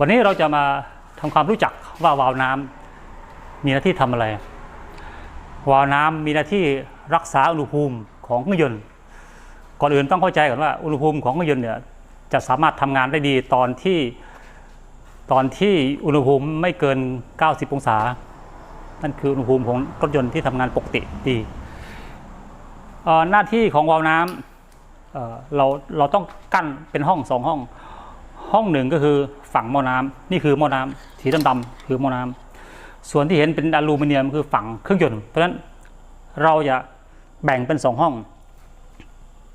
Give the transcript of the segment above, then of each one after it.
วันนี้เราจะมาทำความรู้จักว่าวาวน้ำมีหน้าที่ทำอะไร วาวน้ำมีหน้าที่รักษาอุณหภูมิของเครื่องยนต์ ก่อนอื่นต้องเข้าใจก่อนว่าอุณหภูมิของเครื่องยนต์เนี่ยจะสามารถทำงานได้ดีตอนที่ตอนที่อุณหภูมิไม่เกิน 90 องศา นั่นคืออุณหภูมิของรถยนต์ที่ทำงานปกติดี หน้าที่ของวาล์วน้ำเเราเราต้องกั้นเป็นห้องสองห้อง ห้องหนึ่งก็คือฝั่งหม้อน้ำนี่คือหม้อน้ำสีดำๆคือหม้อน้ำส่วนที่เห็นเป็นอลูมิเนียมคือฝั่งเครื่องยนต์เพราะฉะนั้นเราจะแบ่งเป็นสองห้อง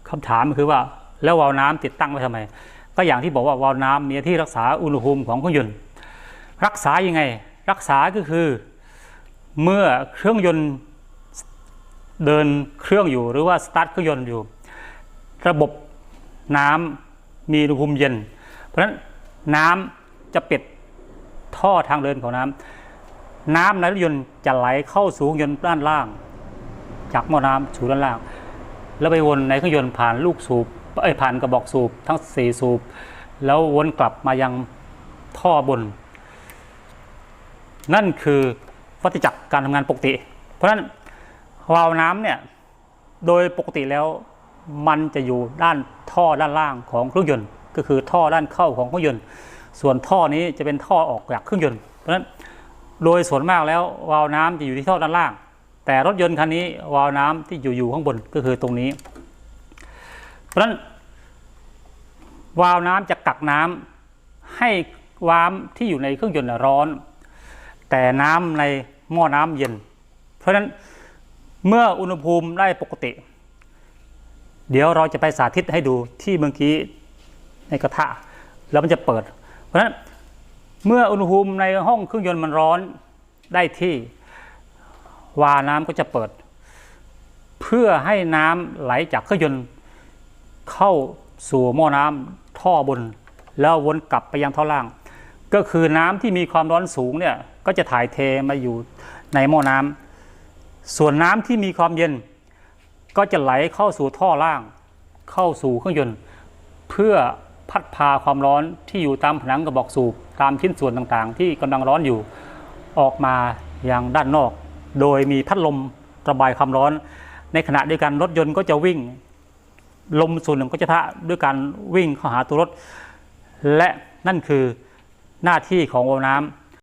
คำถามคือว่าแล้ววาล์วน้ำติดตั้งไว้ทำไม ก็อย่างที่บอกว่าวาล์วน้ำมีที่รักษาอุณหภูมิของเครื่องยนต์รักษายังไง รักษาก็คือเมื่อเครื่องยนต์เดินเครื่องอยู่หรือว่าสตาร์ทเครื่องยนต์อยู่ ระบบน้ำมีอุณหภูมิเย็น เพราะฉะนั้นน้ำจะปิดท่อทางเดินของน้ำน้ำในรถยนต์จะไหลเข้าสู่เครื่องยนต์ด้านล่าง จากหม้อน้ำสู่ด้านล่าง แล้วไปวนในเครื่องยนต์ผ่านลูกสูบเอ้ผ่านกระบอกสูบทั้งสี่สูบแล้ววนกลับมายังท่อบน นั่นคือวัฏจักรการทำงานปกติ เพราะฉะนั้นวาล์วน้ำเนี่ยโดยปกติแล้วมันจะอยู่ด้านท่อด้านล่างของเครื่องยนต์ ก็คือท่อด้านเข้าของเครื่องยนต์ ส่วนท่อนี้จะเป็นท่อออกจากเครื่องยนต์ เพราะฉะนั้นโดยส่วนมากแล้ววาล์วน้ำจะอยู่ที่ท่อด้านล่าง แต่รถยนต์คันนี้วาล์วน้ำที่อยู่อยู่ข้างบนก็คือตรงนี้ เพราะฉะนั้นวาล์วน้ำจะกักน้ำให้วาล์วที่อยู่ในเครื่องยนต์ร้อน แต่น้ำในหม้อน้ำเย็น เพราะฉะนั้นเมื่ออุณหภูมิได้ปกติ เดี๋ยวเราจะไปสาธิตให้ดูที่เมื่อกี้ ในกระทะแล้วมันจะเปิด เพราะฉะนั้นเมื่ออุณหภูมิในห้องเครื่องยนต์มันร้อนได้ที่วาล์วน้ำก็จะเปิด เพื่อให้น้ำไหลจากเครื่องยนต์เข้าสู่หม้อน้ำท่อบน แล้ววนกลับไปยังท่อล่าง ก็คือน้ำที่มีความร้อนสูงเนี่ยก็จะถ่ายเทมาอยู่ในหม้อน้ำส่วนน้ำที่มีความเย็น ก็จะไหลเข้าสู่ท่อล่าง เข้าสู่เครื่องยนต์ เพื่อ พัดพาความร้อนที่อยู่ตามผนังกระบอกสูบตามชิ้นส่วนต่างๆ ที่กำลังร้อนอยู่ออกมาอย่างด้านนอก โดยมีพัดลมระบายความร้อน ในขณะเดียวกันรถยนต์ก็จะวิ่ง ลมส่วนหนึ่งก็จะทะด้วยการวิ่งเข้าหาตัวรถ และนั่นคือหน้าที่ของวาล์วน้ำ